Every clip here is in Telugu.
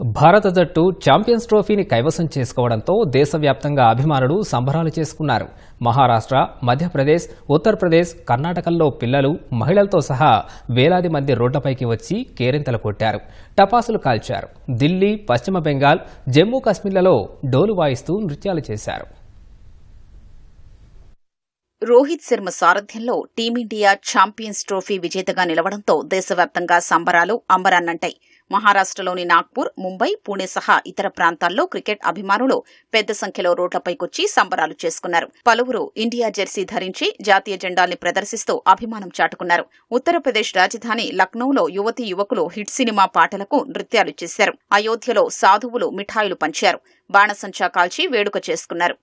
భారత జట్టు ఛాంపియన్స్ ట్రోఫీని కైవసం చేసుకోవడంతో దేశవ్యాప్తంగా అభిమానులు సంబరాలు చేసుకున్నారు. మహారాష్ట్ర మధ్యప్రదేశ్ ఉత్తరప్రదేశ్ కర్ణాటకల్లో పిల్లలు మహిళలతో సహా వేలాది మంది రోడ్లపైకి వచ్చి కేరింతలు కొట్టారు. టపాసులు కాల్చారు. ఢిల్లీ పశ్చిమ బెంగాల్ జమ్మూ కాశ్మీర్లలో డోలు వాయిస్తూ నృత్యాలు చేశారు. రోహిత్ శర్మ సారథ్యంలో టీమిండియా ఛాంపియన్స్ ట్రోఫీ విజేతగా నిలవడంతో దేశవ్యాప్తంగా సంబరాలు అంబరాన్నంటాయి. మహారాష్ట్రలోని నాగ్పూర్ ముంబై పూణే సహా ఇతర ప్రాంతాల్లో క్రికెట్ అభిమానులు పెద్ద సంఖ్యలో రోడ్లపైకొచ్చి సంబరాలు చేసుకున్నారు. పలువురు ఇండియా జెర్సీ ధరించి జాతీయ జెండాల్ని ప్రదర్శిస్తూ అభిమానం చాటుకున్నారు. ఉత్తరప్రదేశ్ రాజధాని లక్నోలో యువతీ యువకులు హిట్ సినిమా పాటలకు నృత్యాలు చేశారు. అయోధ్యలో సాధువులు మిఠాయిలు పంచారు. బాణసంచా కాల్చి వేడుక చేసుకున్నారు.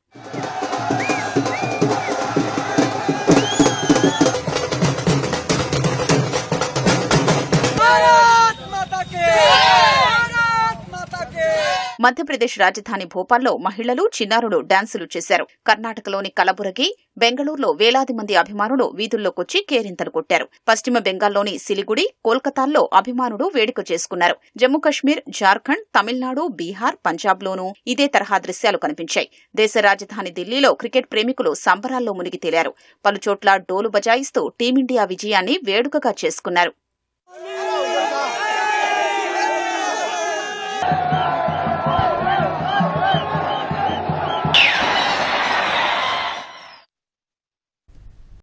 మధ్యప్రదేశ్ రాజధాని భోపాల్లో మహిళలు చిన్నారులు డాన్సులు చేశారు. కర్ణాటకలోని కలబురగి బెంగళూరులో వేలాది మంది అభిమానులు వీధుల్లోకొచ్చి కేరింతలు కొట్టారు. పశ్చిమ బెంగాల్లోని సిలిగుడి కోల్కతాల్లో అభిమానులు వేడుక చేసుకున్నారు. జమ్మూ కశ్మీర్ జార్ఖండ్ తమిళనాడు బీహార్ పంజాబ్లోనూ ఇదే తరహా దృశ్యాలు కనిపించాయి. దేశ రాజధాని ఢిల్లీలో క్రికెట్ ప్రేమికులు సంబరాల్లో మునిగి తేలారు. పలుచోట్ల డోలు బజాయిస్తూ టీమిండియా విజయాన్ని వేడుకగా చేసుకున్నారు.